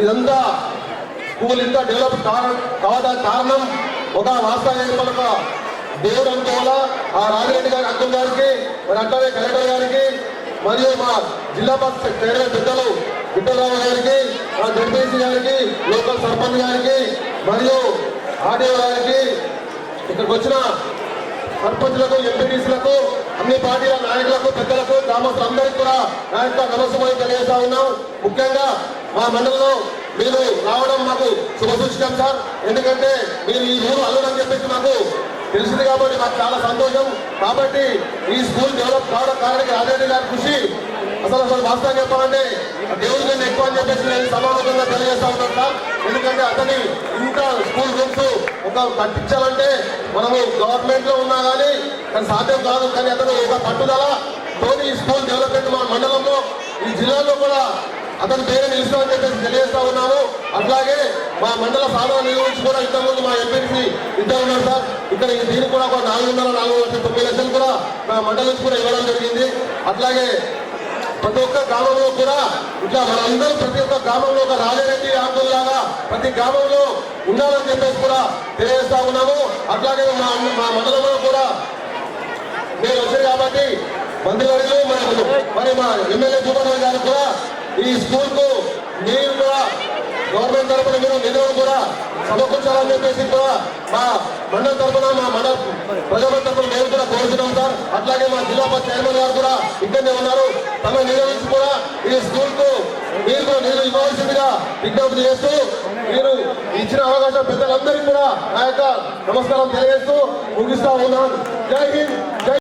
ఇదంతా స్కూల్ ఇంత డెవలప్ కావడానికి కారణం ఒక వాస్తవ ఒక దేవుడు అనుకోవాలా? ఆ రాజరెడ్డి గారి అక్కం గారికి మరి అట్లాగే కలెక్టర్ గారికి మరియు మా జిల్లా పరిషత్ చైర్మన్ పెద్దలు విఠలరావు గారికి మా జడ్పీసీ గారికి లోకల్ సర్పంచ్ గారికి మరియు ఆర్డీఓ గారికి ఇక్కడికి వచ్చిన సర్పంచులకు ఎంపీటీసీలకు అన్ని పార్టీల నాయకులకు పెద్దలకు గ్రామస్తులందరికీ కూడా నా యొక్క నమస్కారం తెలియజేస్తా ఉన్నాం. ముఖ్యంగా మా మండలంలో మీరు రావడం మాకు శుభసూచకం సార్. ఎందుకంటే మీరు ఈ ఊరు అల్లుడని చెప్పేసి మాకు తెలిసింది కాబట్టి మాకు చాలా సంతోషం. కాబట్టి ఈ స్కూల్ డెవలప్ కావడం కారణానికి రాజరెడ్డి గారి కృషి అసలు అసలు వాస్తవం చెప్పాలంటే దేవుడి కన్నా ఎక్కువ అని చెప్పేసి నేను సమావేశంగా తెలియజేస్తా ఉన్నా ఎందుకంటే అతని ఇంత స్కూల్ గ్రూప్స్ ఒక కట్టించాలంటే మనము గవర్నమెంట్లో ఉన్నా కానీ కానీ సాధ్యం కాదు. కానీ అతను ఒక పట్టుదల తోని ఈ స్కూల్ డెవలప్మెంట్ మా మండలంలో ఈ జిల్లాలో కూడా అతని పేరు నిలుస్తామని చెప్పేసి తెలియజేస్తా ఉన్నాము అట్లాగే మా మండల సాధన నిర్వహించి కూడా ఇంతకుముందు మా ఎంపీసీ ఇద్దరు ఉన్నారు సార్. ఇక్కడ దీనికి కూడా ఒక నాలుగున్నర నాలుగు లక్షల తొమ్మిది లక్షలు కూడా మా మండలం కూడా ఇవ్వడం జరిగింది. అట్లాగే ప్రతి ఒక్క గ్రామంలో కూడా ఇట్లా మనందరూ ప్రతి ఒక్క గ్రామంలో ఒక రాజరెడ్డి లాగా ప్రతి గ్రామంలో ఉండాలని చెప్పేసి కూడా తెలియజేస్తా ఉన్నాము. అట్లాగే మా మా మండలంలో కూడా నేను వచ్చాను కాబట్టి మంత్రివర్యులు మరి మరి మా ఎమ్మెల్యే సుబ్రహ్మణ్యం గారు కూడా ఈ స్కూల్కు మీరు కూడా గవర్నమెంట్ తరఫున మీరు నిధులను కూడా సమకూర్చాలని చెప్పేసి కూడా మా మండల తరఫున మా మండల ప్రజల తరఫున మేము కూడా కోరుతున్నాం సార్. అట్లాగే మా జిల్లా చైర్మన్ గారు కూడా ఇక్కడనే ఉన్నారు. తమ నిర్వహించి కూడా ఈ స్కూల్కు మీరు కూడా ఇవ్వాల్సిందిగా విజ్ఞప్తి చేస్తూ మీరు ఇచ్చిన అవకాశం పెద్దలందరికీ కూడా నా యొక్క నమస్కారం తెలియజేస్తూ ముగిస్తా ఉన్నాను. జై హింద్ జై